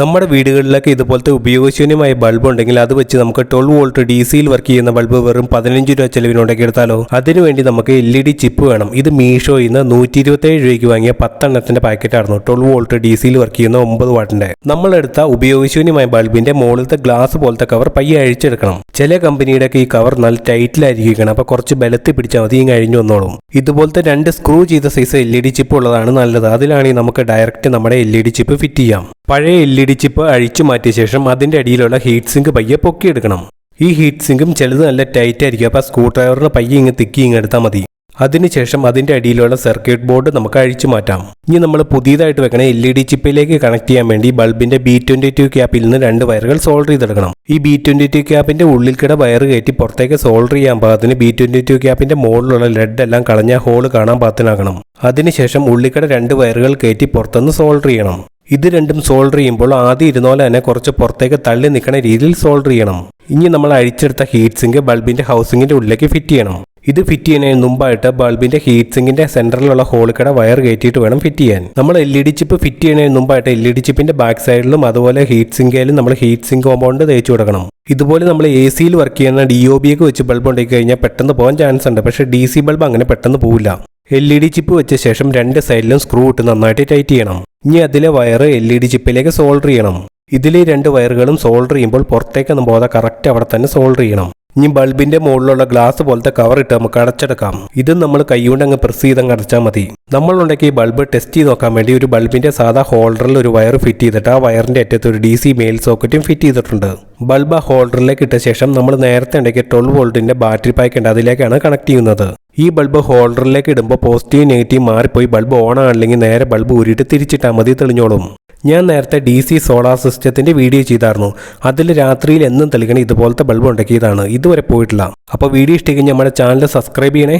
നമ്മുടെ വീടുകളിലൊക്കെ ഇതുപോലത്തെ ഉപയോഗശൂന്യമായ ബൾബ് ഉണ്ടെങ്കിൽ അത് വെച്ച് നമുക്ക് ട്വൽവ് വോൾട്ട് ഡി സിയിൽ വർക്ക് ചെയ്യുന്ന ബൾബ് വെറും പതിനഞ്ച് രൂപ ചെലവിനുണ്ടെങ്കിൽ എടുത്താലോ? അതിനുവേണ്ടി നമുക്ക് എൽ ഇ ഡി ചിപ്പ് വേണം. ഇത് മീഷോയിൽ നിന്ന് നൂറ്റി ഇരുപത്തേഴ് രൂപയ്ക്ക് വാങ്ങിയ പത്തെണ്ണത്തിന്റെ പാക്കറ്റായിരുന്നു ട്വൽവ് വോൾട്ട് ഡി സിയിൽ വർക്ക് ചെയ്യുന്ന ഒമ്പത് വാട്ടിന്റെ. നമ്മളെടുത്ത ഉപയോഗശൂന്യമായ ബൾബിന്റെ മുകളിലത്തെ ഗ്ലാസ് പോലത്തെ കവർ പയ്യെ അഴിച്ചെടുക്കണം. ചില കമ്പനിയുടെ ഈ കവർ നല്ല ടൈറ്റിലായിരിക്കണം അപ്പൊ കുറച്ച് ബലത്തിൽ പിടിച്ചാൽ മതി കഴിഞ്ഞു വന്നോളും. ഇതുപോലത്തെ രണ്ട് സ്ക്രൂ ചെയ്ത size L E D chip ഉള്ളതാണ് നല്ലത്. അതിലാണെങ്കിൽ നമുക്ക് ഡയറക്റ്റ് നമ്മുടെ L E D chip fit ചെയ്യാം. പഴയ എൽ ഇ ഡി ചിപ്പ് അഴിച്ചു മാറ്റിയ ശേഷം അതിന്റെ അടിയിലുള്ള ഹീറ്റ് സിങ്ക് പയ്യെ പൊക്കിയെടുക്കണം. ഈ ഹീറ്റ് സിങ്കും ചിലത് നല്ല ടൈറ്റ് ആയിരിക്കും. അപ്പോൾ സ്ക്രൂ ഡ്രൈവറിന് പയ്യെ ഇങ്ങ് തിക്കി ഇങ്ങ് എടുത്താൽ മതി. അതിനുശേഷം അതിന്റെ അടിയിലുള്ള സർക്യൂട്ട് ബോർഡ് നമുക്ക് അഴിച്ചു മാറ്റാം. ഇനി നമ്മൾ പുതിയതായിട്ട് വെക്കണ എൽ ഇ ഡി ചിപ്പിലേക്ക് കണക്ട് ചെയ്യാൻ വേണ്ടി ബൾബിന്റെ ബി ട്വന്റി ടു ക്യാപ്പിൽ നിന്ന് രണ്ട് വയറുകൾ സോൾഡർ ചെയ്തെടുക്കണം. ഈ ബി ട്വന്റി ടു ക്യാപ്പിന്റെ ഉള്ളിൽ കിട വയർ കയറ്റി പുറത്തേക്ക് സോൾഡർ ചെയ്യാൻ പാകത്തിന് ബി ട്വന്റി ടു ക്യാപ്പിന്റെ മുകളിലുള്ള ലെഡ് എല്ലാം കളഞ്ഞ ഹോൾ കാണാൻ പാകത്തിനാക്കണം അതിനുശേഷം ഉള്ളിക്കട രണ്ട് വയറുകൾ കയറ്റി പുറത്തുനിന്ന് സോൾഡർ ചെയ്യണം. ഇത് രണ്ടും സോൾഡർ ചെയ്യുമ്പോൾ ആദ്യം ഇരുന്നോലെ തന്നെ കുറച്ച് പുറത്തേക്ക് തള്ളി നിൽക്കുന്ന രീതിയിൽ സോൾഡർ ചെയ്യണം. ഇനി നമ്മൾ അഴിച്ചെടുത്ത ഹീറ്റ് സിങ്ക് ബൾബിന്റെ ഹൗസിങ്ങിന്റെ ഉള്ളിലേക്ക് ഫിറ്റ് ചെയ്യണം. ഇത് ഫിറ്റ് ചെയ്യുന്നതിന് മുമ്പായിട്ട് ബൾബിന്റെ ഹീറ്റ് സിങ്കിന്റെ സെന്ററിലുള്ള ഹോളിക്കട വയർ കയറ്റിയിട്ട് വേണം ഫിറ്റ് ചെയ്യാൻ. നമ്മൾ L E D chip fit ചെയ്യുന്നതിന് മുമ്പായിട്ട് എൽ ഇ ഡി ചിപ്പിന്റെ ബാക്ക് സൈഡിലും അതുപോലെ ഹീറ്റ് സിങ്കയിലും നമ്മൾ ഹീറ്റ് സിങ്ക് കോമ്പൗണ്ട് തേച്ചു കൊടുക്കണം. ഇതുപോലെ നമ്മൾ എ സിയിൽ വർക്ക് ചെയ്യുന്ന ഡി ഒ ബി ഒക്കെ വെച്ച് ബൾബ് ഉണ്ടാക്കി കഴിഞ്ഞാൽ പെട്ടെന്ന് പോകാൻ ചാൻസ് ഉണ്ട്. പക്ഷേ ഡി സി ബൾബ് അങ്ങനെ പെട്ടെന്ന് പോവില്ല. എൽ ഇ ഡി ചിപ്പ് വെച്ച ശേഷം രണ്ട് സൈഡിലും സ്ക്രൂ ഇട്ട് നന്നായിട്ട് ടൈറ്റ് ചെയ്യണം. ഇനി അതിലെ വയർ എൽ ഇ ഡി ചിപ്പിലേക്ക് സോൾഡർ ചെയ്യണം. ഇതിലെ രണ്ട് വയറുകളും സോൾഡർ ചെയ്യുമ്പോൾ പുറത്തേക്കൊന്നും പോകാതെ കറക്റ്റ് അവിടെ തന്നെ സോൾഡർ ചെയ്യണം. ഇനി ബൾബിന്റെ മുകളിലുള്ള ഗ്ലാസ് പോലത്തെ കവർ ഇട്ട് നമുക്ക് അടച്ചെടുക്കാം. ഇത് നമ്മൾ കൈകൊണ്ട് അങ്ങ് പ്രസ് ചെയ്ത് അങ്ങ് അടച്ചാൽ മതി. നമ്മൾ ഉണ്ടാക്കിയ ബൾബ് ടെസ്റ്റ് ചെയ്ത് നോക്കാൻ വേണ്ടി ഒരു ബൾബിന്റെ സാധാ ഹോൾഡറിൽ ഒരു വയർ ഫിറ്റ് ചെയ്തിട്ട് ആ വയറിന്റെ അറ്റത്ത് ഒരു ഡി സി മെയിൽ സോക്കറ്റും ഫിറ്റ് ചെയ്തിട്ടുണ്ട്. ബൾബ് ആ ഹോൾഡറിലേക്ക് ഇട്ട ശേഷം നമ്മൾ നേരത്തെ ഉണ്ടാക്കിയ ട്വൽവ് വോൾട്ടിന്റെ ബാറ്ററി പാക്ക് ഉണ്ട്. അതിലേക്കാണ് കണക്ട് ചെയ്യുന്നത്. ഈ ബൾബ് ഹോൾഡറിലേക്ക് ഇടുമ്പോൾ പോസിറ്റീവ് നെഗറ്റീവ് മാറിപ്പോയി. ബൾബ് ഓൺ ആണെങ്കിൽ നേരെ ബൾബ് ഊരിയിട്ട് തിരിച്ചിട്ടാൽ മതി തെളിഞ്ഞോളും. ഞാൻ നേരത്തെ ഡി സി സോളാർ സിസ്റ്റത്തിന്റെ വീഡിയോ ചെയ്തായിരുന്നു. അതിൽ രാത്രിയിൽ എന്നും തെളിക്കണേ ഇതുപോലത്തെ ബൾബ് ഉണ്ടാക്കിയതാണ്. ഇതുവരെ പോയിട്ടില്ല. അപ്പോൾ വീഡിയോ ഇഷ്ടമെങ്കിൽ നമ്മുടെ ചാനൽ സബ്സ്ക്രൈബ് ചെയ്യണേ.